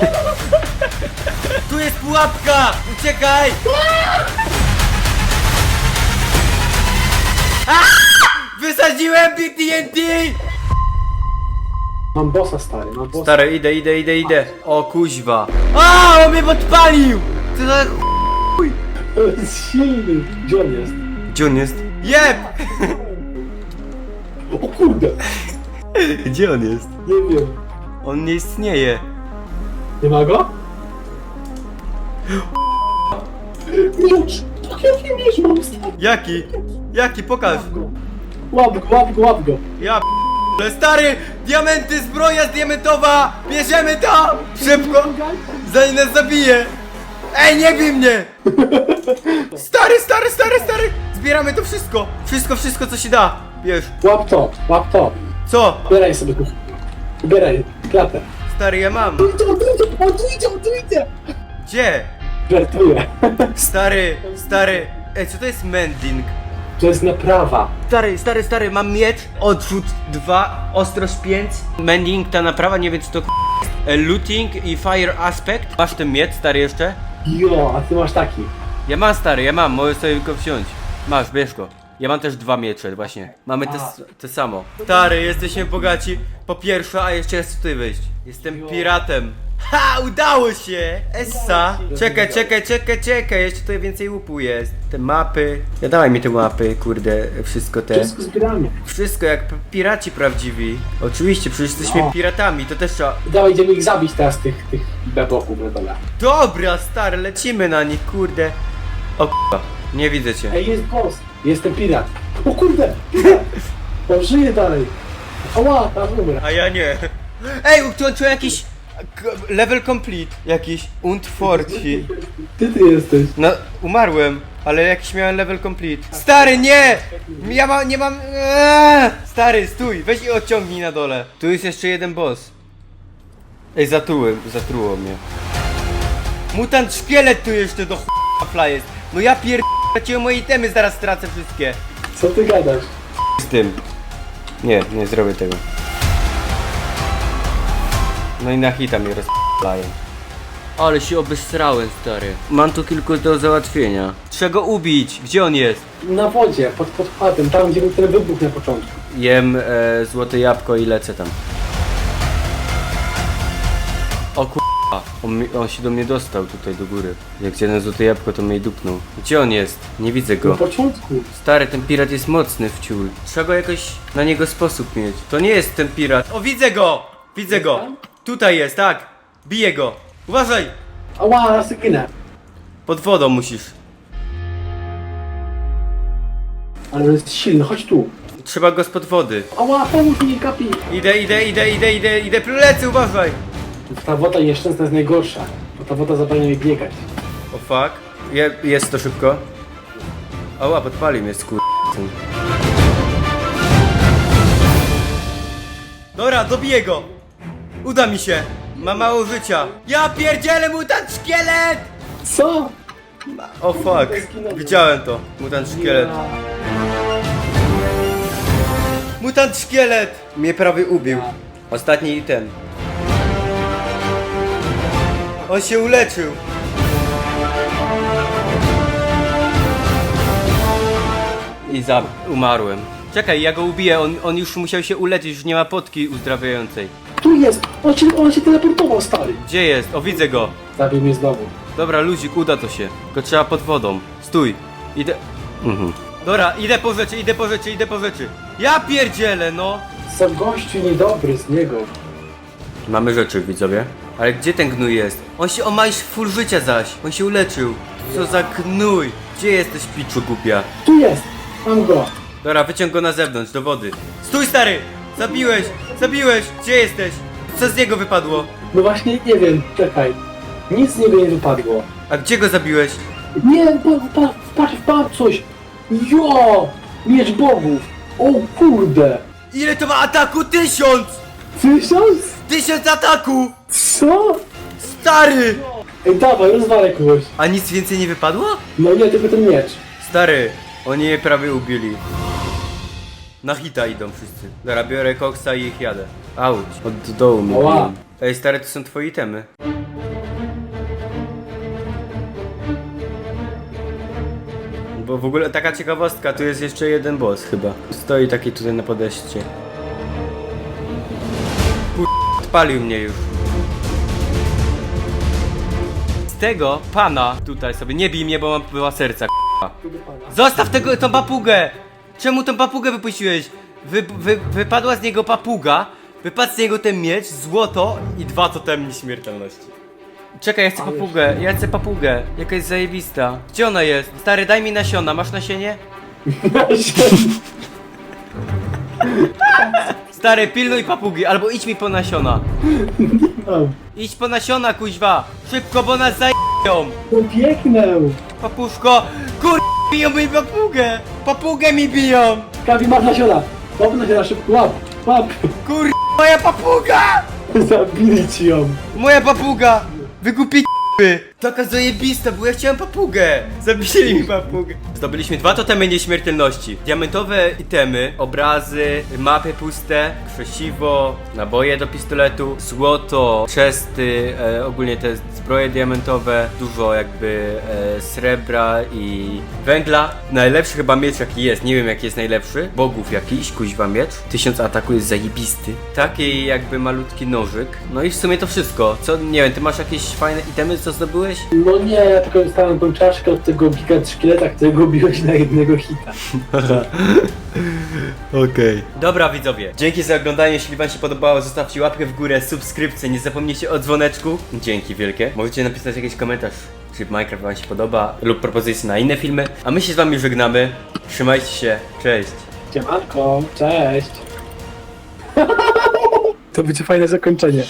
Tu jest pułapka! Uciekaj! A! Wysadziłem BTNT! Mam bossa stary, mam bossa. Stary, idę, idę, idę, idę. O kuźwa. A, on mnie podpalił! Co za To jest silny. Gdzie on jest? Gdzie on jest? Jeb! O kurde! Gdzie on jest? Nie wiem. On nie istnieje. Nie ma go? Miecz! Jaki miecz mam? Jaki? Jaki? Pokaż. Łap go, łap go, łap go. Ja p***le, stary! Diamenty, zbroja diamentowa! Bierzemy to! Szybko! Zanim nas zabije! Ej, nie bij mnie! Stary, stary, stary, stary! Zbieramy to wszystko! Wszystko, wszystko co się da! Wiesz, Łap to, łap to. co? Ubieraj sobie tu. Ubieraj, klatę. Stary, ja mam. Idzie, on tu idzie! Gdzie? Żartuję. Stary, stary. Ej, co to jest mending? To jest naprawa. Stary, stary, stary, mam miecz, odrzut 2, ostrość 5. Mending, ta naprawa, nie wiem co to k-. E, Looting i fire aspect. Masz ten miecz, stary, jeszcze? Jo, a ty masz taki. Ja mam, stary, ja mam, możesz sobie go wziąć. Masz, bierz go. Ja mam też dwa miecze, właśnie. Mamy te, s- te samo. Stary, jesteśmy bogaci. Po pierwsze, a jeszcze jest tutaj wejść. Jestem piratem. Ha, udało się! Essa! Czekaj, czekaj, czekaj, czekaj, jeszcze tutaj więcej łupu jest. Te mapy. Ja dawaj mi te mapy, kurde, wszystko te. Wszystko zbieramy. Wszystko jak p- piraci prawdziwi. Oczywiście, przecież jesteśmy No. piratami, to też trzeba. Dawaj, idziemy ich zabić teraz, tych, tych beboków na dole. Dobra, stary, lecimy na nich, kurde. O k***a, nie widzę cię. Ej, jest boss. Jestem pirat. O kurde! Pirat. Dalej. Ała, tam umrę. A ja nie. Ej, tu czułem jakiś k- level complete, jakiś und forci. Ty ty jesteś. No, umarłem, ale jakiś miałem level complete. Stary, nie! Ja mam, nie mam... Eee! Stary, stój, weź i odciągnij na dole. Tu jest jeszcze jeden boss. Ej, zatrułem, zatruło mnie. Mutant szkielet tu jeszcze do ch**a jest. No ja pier... Straciłem moje itemy, zaraz stracę wszystkie. Co ty gadasz? Z tym. Nie, nie zrobię tego. No i na hita mnie rozplają. Ale się obesrałem, stary. Mam tu kilku do załatwienia. Trzeba go ubić. Gdzie on jest? Na wodzie, pod podkładem, tam gdzie był ten wybuch na początku. Jem e, złote jabłko i lecę tam. On, mi- on się do mnie dostał tutaj do góry. Jak jeden złote jabłko to mnie dupnął. Gdzie on jest? Nie widzę Na go. początku. Stary, ten pirat jest mocny w ciul. Trzeba go jakoś na niego sposób mieć. To nie jest ten pirat. O, widzę go! Widzę go! Tutaj jest, tak! Biję go! Uważaj! Ała, raz ginę. Pod wodą musisz. Ale on jest silny, chodź tu. Trzeba go spod wody. Ała, pomóż mi, kapi. Idę, idę, idę, idę, idę, idę, plecy, uważaj! Ta woda nieszczęsna jest najgorsza, bo ta woda zabrania mi biegać. O fuck. Je, jest to szybko. Oła, podpalił mnie skur... Dobra, dobiję go! Uda mi się! Ma mało życia. Ja pierdzielę mutant szkielet! Co? O fuck. Widziałem to. Mutant szkielet. Mutant szkielet! Mnie prawie ubił. Ostatni ten. On się uleczył. I za... umarłem. Czekaj, ja go ubiję, on, on już musiał się uleczyć, już nie ma potki uzdrawiającej. Tu jest! On się, on się teleportował, stary. Gdzie jest? O, widzę go. Zabił mnie znowu. Dobra, luzik, uda to się. Tylko trzeba pod wodą. Stój. Idę... Mhm. Dobra, idę po rzeczy, idę po rzeczy, idę po rzeczy. Ja pierdzielę, no! Co gościu niedobry z niego. Mamy rzeczy, widzowie. Ale gdzie ten gnój jest? On się, on ma już full życia zaś. On się uleczył. Co za gnój? Gdzie jesteś, piczu głupia? Tu jest! Mam go. Dobra, wyciąg go na zewnątrz, do wody. Stój, stary! Zabiłeś! Zabiłeś! Gdzie jesteś? Co z niego wypadło? No właśnie, nie wiem, czekaj. Nic z niego nie wypadło. A gdzie go zabiłeś? Nie, pa- pa- patrz, patrz coś! Jo! Miecz bogów! O kurde! Ile to ma ataku? Tysiąc! Tysiąc? Tysiąc ataku! Co? Stary! Ej, dawaj, rozwalę kogoś. A nic więcej nie wypadło? No nie, tylko ten miecz. Stary, oni je prawie ubili. Na hita idą wszyscy. Dobra, biorę koksa i ich jadę. Auć, od dołu Ała. biją. Ej, stary, to są twoje itemy. Bo w ogóle taka ciekawostka, tu jest jeszcze jeden boss chyba. Stoi taki tutaj na podejście. Kur... Odpalił mnie już. Tego pana tutaj sobie, nie bij mnie, bo mam była serca, k***a. Zostaw tego, tą papugę! Czemu tą papugę wypuściłeś? Wy, wy, wypadła z niego papuga, wypadł z niego ten miecz, złoto i dwa totemy nieśmiertelności. Czekaj, ja chcę papugę, ja chcę papugę. Jaka jest zajebista. Gdzie ona jest? Stary, daj mi nasiona, masz nasienie? Stary, pilnuj papugi, albo idź mi po nasiona. Idź po nasiona, kuźwa! Szybko, bo nas zajebią! No biegnę! Papuszko! Kur... biją mi papugę! Papugę mi biją! Kawi, masz nasiona! Łap nasiona szybko, łap! Łap! Kur... moja papuga! Zabili ci ją! Moja papuga! Wykupi Taka zajebista, bo ja chciałem papugę! Zabili mi papugę. Zdobyliśmy dwa totemy nieśmiertelności. Diamentowe itemy, obrazy, mapy puste, krzesiwo, naboje do pistoletu, złoto, czesty, e, ogólnie te zbroje diamentowe, dużo jakby e, srebra i węgla. Najlepszy chyba miecz jaki jest, nie wiem jaki jest najlepszy. Bogów jakiś, kuźwa miecz. Tysiąc ataku jest zajebisty. Taki jakby malutki nożyk. No i w sumie to wszystko. Co, nie wiem, ty masz jakieś fajne itemy, co zdobyłeś? No nie, ja tylko dostałem tą czaszkę od tego gigant szkieleta, którego biłeś na jednego hita. Okej. Dobra widzowie, dzięki za oglądanie, jeśli wam się podobało, zostawcie łapkę w górę, subskrypcję, nie zapomnijcie o dzwoneczku. Dzięki wielkie. Możecie napisać jakiś komentarz, czy Minecraft wam się podoba, lub propozycje na inne filmy. A my się z wami żegnamy. Trzymajcie się, cześć. Siemanko, cześć! To będzie fajne zakończenie.